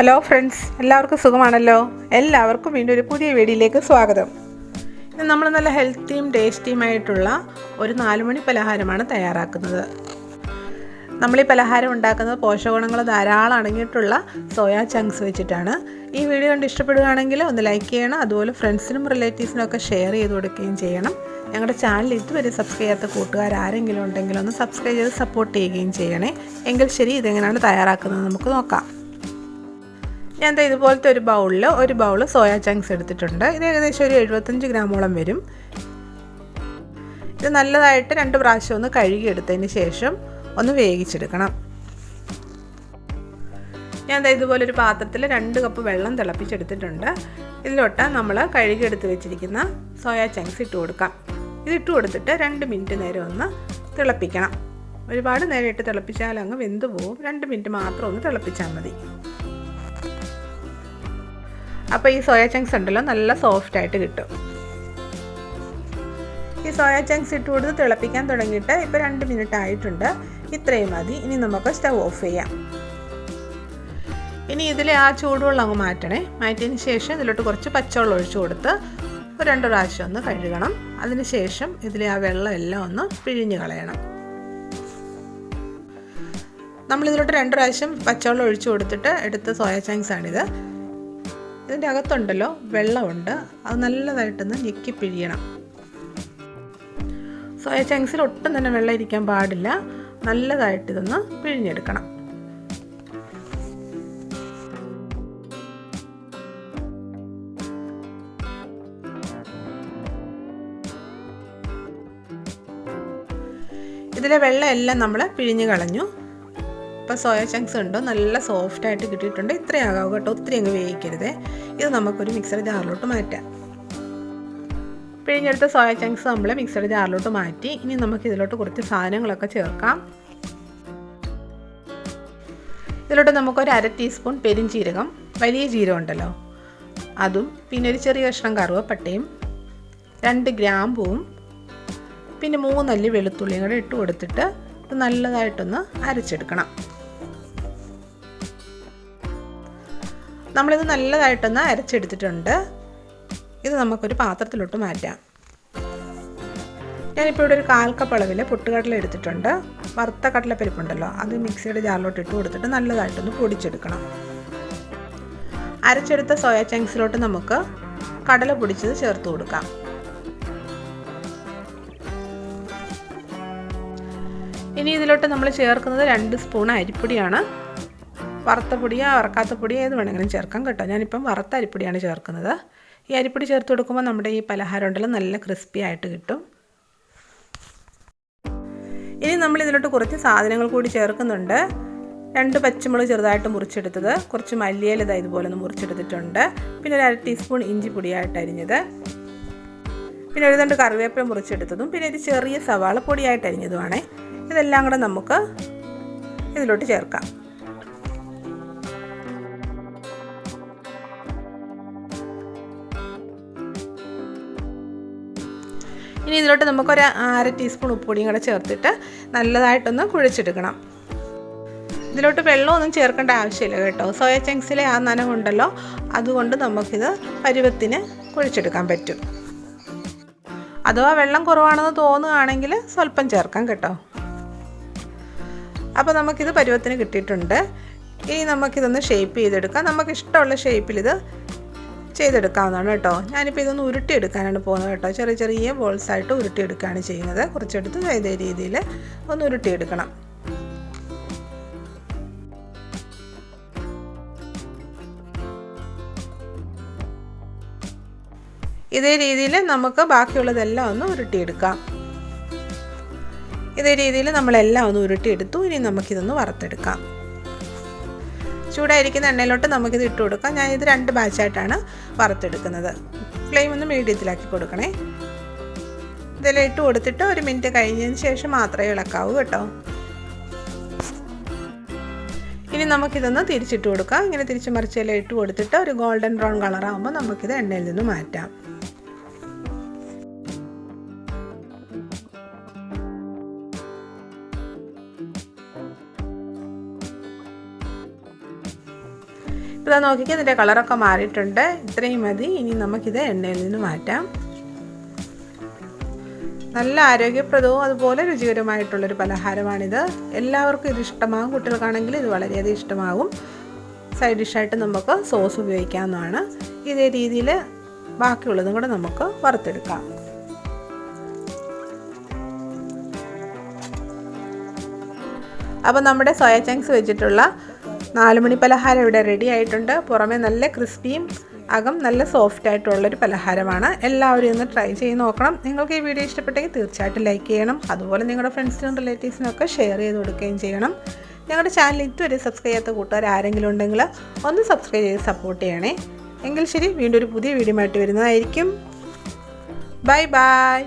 Hello friends എല്ലാവർക്കും സുഖമാണല്ലോ? എല്ലാവർക്കും വീണ്ടും ഒരു പുതിയ വീഡിയോയിലേക്ക് സ്വാഗതം. ഇന്ന് നമ്മൾ നല്ല ഹെൽത്തിയും ടേസ്റ്റിയുമായിട്ടുള്ള ഒരു നാലുമണി പലഹാരമാണ് തയ്യാറാക്കുന്നത്. നമ്മൾ ഈ പലഹാരം ഉണ്ടാക്കുന്നത് പോഷകഗുണങ്ങൾ ധാരാളം അടങ്ങിയിട്ടുള്ള സോയാ ചങ്ക്സ് വെച്ചിട്ടാണ്. ഈ വീഡിയോ കണ്ട് ഇഷ്ടപ്പെടുകയാണെങ്കിൽ ഒന്ന് ലൈക്ക് ചെയ്യണം. അതുപോലെ ഫ്രണ്ട്സിനും റിലേറ്റീവ്സിനും ഒക്കെ ഷെയർ ചെയ്ത് കൊടുക്കുകയും ചെയ്യണം. ഞങ്ങളുടെ ചാനൽ ഇതുവരെ സബ്സ്ക്രൈബ് ചെയ്യാത്ത കൂട്ടുകാർ ആരെങ്കിലും ഉണ്ടെങ്കിൽ ഒന്ന് സബ്സ്ക്രൈബ് ചെയ്ത് സപ്പോർട്ട് ചെയ്യുകയും ചെയ്യണേ. എങ്കിൽ ശരി ഇതെങ്ങനെയാണ് തയ്യാറാക്കുന്നത് നമുക്ക് നോക്കാം. ഞാൻ ദേ ഇതുപോലത്തെ ഒരു ബൗളിൽ ഒരു ബൗൾ സോയാ ചങ്ക്സ് എടുത്തിട്ടുണ്ട്. ഇത് ഏകദേശം ഒരു എഴുപത്തഞ്ച് ഗ്രാമോളം വരും. ഇത് നല്ലതായിട്ട് രണ്ട് പ്രാവശ്യം ഒന്ന് കഴുകിയെടുത്തതിന് ശേഷം ഒന്ന് വേവിച്ചെടുക്കണം. ഞാൻ ദേ ഇതുപോലെ ഒരു പാത്രത്തിൽ രണ്ട് കപ്പ് വെള്ളം തിളപ്പിച്ചെടുത്തിട്ടുണ്ട്. ഇതിലോട്ട് നമ്മൾ കഴുകിയെടുത്ത് വെച്ചിരിക്കുന്ന സോയാ ചങ്ക്സ് ഇട്ട് കൊടുക്കാം. ഇത് ഇട്ട് കൊടുത്തിട്ട് രണ്ട് മിനിറ്റ് നേരം ഒന്ന് തിളപ്പിക്കണം. ഒരുപാട് നേരം ഇട്ട് തിളപ്പിച്ചാൽ അങ്ങ് വെന്ത് പോവും. രണ്ട് മിനിറ്റ് മാത്രം ഒന്ന് തിളപ്പിച്ചാൽ മതി. അപ്പോൾ ഈ സോയ ചങ്ക്സ് ഉണ്ടല്ലോ നല്ല സോഫ്റ്റ് ആയിട്ട് കിട്ടും. ഈ സോയ ചങ്ക്സ് ഇട്ട് കൊടുത്ത് തിളപ്പിക്കാൻ തുടങ്ങിയിട്ട് ഇപ്പോൾ രണ്ട് മിനിറ്റ് ആയിട്ടുണ്ട്. ഇത്രയും മതി. ഇനി നമുക്ക് സ്റ്റവ് ഓഫ് ചെയ്യാം. ഇനി ഇതിലെ ആ ചൂടുവെള്ളം അങ്ങ് മാറ്റണേ. മാറ്റിയതിന് ശേഷം ഇതിലോട്ട് കുറച്ച് പച്ചവെള്ളം ഒഴിച്ചു കൊടുത്ത് ഒരു രണ്ട് പ്രാവശ്യം ഒന്ന് കഴുകണം. അതിന് ശേഷം ഇതിലെ ആ വെള്ളം എല്ലാം ഒന്ന് പിഴിഞ്ഞ് കളയണം. നമ്മളിതിലോട്ട് രണ്ട് പ്രാവശ്യം പച്ചവെള്ളം ഒഴിച്ചു കൊടുത്തിട്ട് എടുത്ത സോയ ചങ്ക്സ് ആണിത്. ഇതിന്റെ അകത്തുണ്ടല്ലോ വെള്ളമുണ്ട്. അത് നല്ലതായിട്ടൊന്ന് ഞെക്കി പിഴിയണം. സോയ ചങ്ക്സിൽ ഒട്ടും തന്നെ വെള്ളം ഇരിക്കാൻ പാടില്ല. നല്ലതായിട്ട് ഇതൊന്ന് പിഴിഞ്ഞെടുക്കണം. ഇതിലെ വെള്ളം എല്ലാം നമ്മൾ പിഴിഞ്ഞ് കളഞ്ഞു. ഇപ്പോൾ സോയ ചങ്ക്സ് ഉണ്ടോ? നല്ല സോഫ്റ്റ് ആയിട്ട് കിട്ടിയിട്ടുണ്ട്. ഇത്രയും ആകാവ് കേട്ടോ. ഒത്തിരി അങ്ങ് വേവിക്കരുത്. ഇത് നമുക്കൊരു മിക്സർ ജാറിലോട്ട് മാറ്റാം. പിഴിഞ്ഞെടുത്ത സോയ ചങ്ക്സ് നമ്മൾ മിക്സർ ജാറിലോട്ട് മാറ്റി. ഇനി നമുക്ക് ഇതിലോട്ട് കുറച്ച് സാധനങ്ങളൊക്കെ ചേർക്കാം. ഇതിലോട്ട് നമുക്കൊരു അര ടീസ്പൂൺ പെരിഞ്ചീരകം. വലിയ ജീരകം ഉണ്ടല്ലോ. അതും പിന്നെ ഒരു ചെറിയ കഷ്ണം കറുവപ്പട്ടയും രണ്ട് ഗ്രാമ്പുവും പിന്നെ മൂന്നല്ലി വെളുത്തുള്ളിയും കൂടെ ഇട്ട് കൊടുത്തിട്ട് നല്ലതായിട്ടൊന്ന് അരച്ചെടുക്കണം. നമ്മളിത് നല്ലതായിട്ടൊന്ന് അരച്ചെടുത്തിട്ടുണ്ട്. ഇത് നമുക്കൊരു പാത്രത്തിലോട്ട് മാറ്റാം. ഞാനിപ്പോൾ ഇവിടെ ഒരു കാൽ കപ്പ് അളവിൽ പൊട്ടുകടല എടുത്തിട്ടുണ്ട്. വറുത്ത കടലപ്പരിപ്പുണ്ടല്ലോ അത് മിക്സിയുടെ ജാറിലോട്ട് ഇട്ട് കൊടുത്തിട്ട് നല്ലതായിട്ടൊന്ന് പൊടിച്ചെടുക്കണം. അരച്ചെടുത്ത സോയ ചങ്ക്സിലോട്ട് നമുക്ക് കടല പൊടിച്ചത് ചേർത്ത് കൊടുക്കാം. ഇനി ഇതിലോട്ട് നമ്മൾ ചേർക്കുന്നത് രണ്ട് സ്പൂൺ അരിപ്പൊടിയാണ്. വറുത്ത പൊടിയോ വറക്കാത്ത പൊടിയോ ഏത് വേണമെങ്കിലും ചേർക്കാം കേട്ടോ. ഞാനിപ്പം വറുത്ത അരിപ്പൊടിയാണ് ചേർക്കുന്നത്. ഈ അരിപ്പൊടി ചേർത്ത് കൊടുക്കുമ്പോൾ നമ്മുടെ ഈ പലഹാരം ഉണ്ടല്ലോ നല്ല ക്രിസ്പി ആയിട്ട് കിട്ടും. ഇനി നമ്മൾ ഇതിലോട്ട് കുറച്ച് സാധനങ്ങൾ കൂടി ചേർക്കുന്നുണ്ട്. രണ്ട് പച്ചമുളക് ചെറുതായിട്ട് മുറിച്ചെടുത്തത്. കുറച്ച് മല്ലിയില ഇതാ ഇതുപോലെ ഒന്ന് മുറിച്ചെടുത്തിട്ടുണ്ട്. പിന്നെ ഒരു അര ടീസ്പൂൺ ഇഞ്ചി പൊടിയായിട്ട് അരിഞ്ഞത്. പിന്നെ ഒരു രണ്ട് കറിവേപ്പില മുറിച്ചെടുത്തതും. പിന്നെ ഒരു ചെറിയ സവാള പൊടിയായിട്ട് അരിഞ്ഞതുമാണ്. ഇതെല്ലാം കൂടെ നമുക്ക് ഇതിലോട്ട് ചേർക്കാം. ഇനി ഇതിലോട്ട് നമുക്കൊരു അര ടീസ്പൂൺ ഉപ്പുപൊടിയും കൂടെ ചേർത്തിട്ട് നല്ലതായിട്ടൊന്ന് കുഴിച്ചെടുക്കണം. ഇതിലോട്ട് വെള്ളമൊന്നും ചേർക്കേണ്ട ആവശ്യമില്ല കേട്ടോ. സോയ ചങ്ക്സിലെ ആ നനവുണ്ടല്ലോ അതുകൊണ്ട് നമുക്കിത് പരുവത്തിന് കുഴിച്ചെടുക്കാൻ പറ്റും. അഥവാ വെള്ളം കുറവാണെന്ന് തോന്നുകയാണെങ്കിൽ സ്വല്പം ചേർക്കാം കേട്ടോ. അപ്പോൾ നമുക്കിത് പരുവത്തിന് കിട്ടിയിട്ടുണ്ട്. ഇനി നമുക്കിതൊന്ന് ഷേപ്പ് ചെയ്തെടുക്കാം. നമുക്ക് ഇഷ്ടമുള്ള ഷേപ്പിൽ ഇത് ചെയ്തെടുക്കാവുന്നതാണ് കേട്ടോ. ഞാനിപ്പോൾ ഇതൊന്ന് ഉരുട്ടിയെടുക്കാനാണ് പോകുന്നത് കേട്ടോ. ചെറിയ ചെറിയ ബോൾസ് ആയിട്ട് ഉരുട്ടിയെടുക്കുകയാണ് ചെയ്യുന്നത്. കുറച്ചെടുത്ത് ഇതേ രീതിയിൽ ഒന്ന് ഉരുട്ടിയെടുക്കണം. ഇതേ രീതിയിൽ നമുക്ക് ബാക്കിയുള്ളതെല്ലാം ഒന്ന് ഉരുട്ടിയെടുക്കാം. ഇതേ രീതിയിൽ നമ്മളെല്ലാം ഒന്ന് ഉരുട്ടിയെടുത്തു. ഇനി നമുക്കിതൊന്ന് വറുത്തെടുക്കാം. ചൂടായിരിക്കുന്ന എണ്ണയിലോട്ട് നമുക്കിത് ഇട്ട് കൊടുക്കാം. ഞാൻ ഇത് രണ്ട് ബാച്ചായിട്ടാണ് വറുത്തെടുക്കുന്നത്. ഫ്ലെയിം ഒന്ന് മീഡിയത്തിലാക്കി കൊടുക്കണേ. ഇതെല്ലാം ഇട്ട് കൊടുത്തിട്ട് ഒരു മിനിറ്റ് കഴിഞ്ഞതിന് ശേഷം മാത്രമേ ഇളക്കാവൂ കേട്ടോ. ഇനി നമുക്കിതൊന്ന് തിരിച്ചിട്ട് കൊടുക്കാം. ഇങ്ങനെ തിരിച്ച് മറിച്ചെല്ലാം ഇട്ട് കൊടുത്തിട്ട് ഒരു ഗോൾഡൻ ബ്രൗൺ കളറാകുമ്പോൾ നമുക്കിത് എണ്ണയിൽ നിന്ന് മാറ്റാം. ഇതാ നോക്കിക്കാൻ ഇതിന്റെ കളറൊക്കെ മാറിയിട്ടുണ്ട്. ഇത്രയും മതി. ഇനി നമുക്കിത് എണ്ണയിൽ നിന്ന് മാറ്റാം. നല്ല ആരോഗ്യപ്രദവും അതുപോലെ രുചികരമായിട്ടുള്ളൊരു പലഹാരമാണിത്. എല്ലാവർക്കും ഇത് ഇഷ്ടമാകും. കുട്ടികൾക്കാണെങ്കിൽ ഇത് വളരെയധികം ഇഷ്ടമാകും. സൈഡ് ഡിഷായിട്ട് നമുക്ക് സോസ് ഉപയോഗിക്കാവുന്നതാണ്. ഇതേ രീതിയിൽ ബാക്കിയുള്ളതും കൂടെ നമുക്ക് വറുത്തെടുക്കാം. അപ്പോൾ നമ്മുടെ സോയ ചങ്ക്സ് വെച്ചിട്ടുള്ള നാലുമണി പലഹാരം ഇവിടെ റെഡി ആയിട്ടുണ്ട്. പുറമെ നല്ല ക്രിസ്പിയും അകം നല്ല സോഫ്റ്റ് ആയിട്ടുള്ളൊരു പലഹാരമാണ്. എല്ലാവരും ഒന്ന് ട്രൈ ചെയ്ത് നോക്കണം. നിങ്ങൾക്ക് ഈ വീഡിയോ ഇഷ്ടപ്പെട്ടെങ്കിൽ തീർച്ചയായിട്ടും ലൈക്ക് ചെയ്യണം. അതുപോലെ നിങ്ങളുടെ ഫ്രണ്ട്സിനും റിലേറ്റീവ്സിനും ഒക്കെ ഷെയർ ചെയ്ത് കൊടുക്കുകയും ചെയ്യണം. ഞങ്ങളുടെ ചാനൽ ഇതുവരെ സബ്സ്ക്രൈബ് ചെയ്യാത്ത കൂട്ടുകാർ ആരെങ്കിലും ഉണ്ടെങ്കിൽ ഒന്ന് സബ്സ്ക്രൈബ് ചെയ്ത് സപ്പോർട്ട് ചെയ്യണേ. എങ്കിൽ ശരി വീണ്ടും ഒരു പുതിയ വീഡിയോ ആയിട്ട് വരുന്നതായിരിക്കും. Bye bye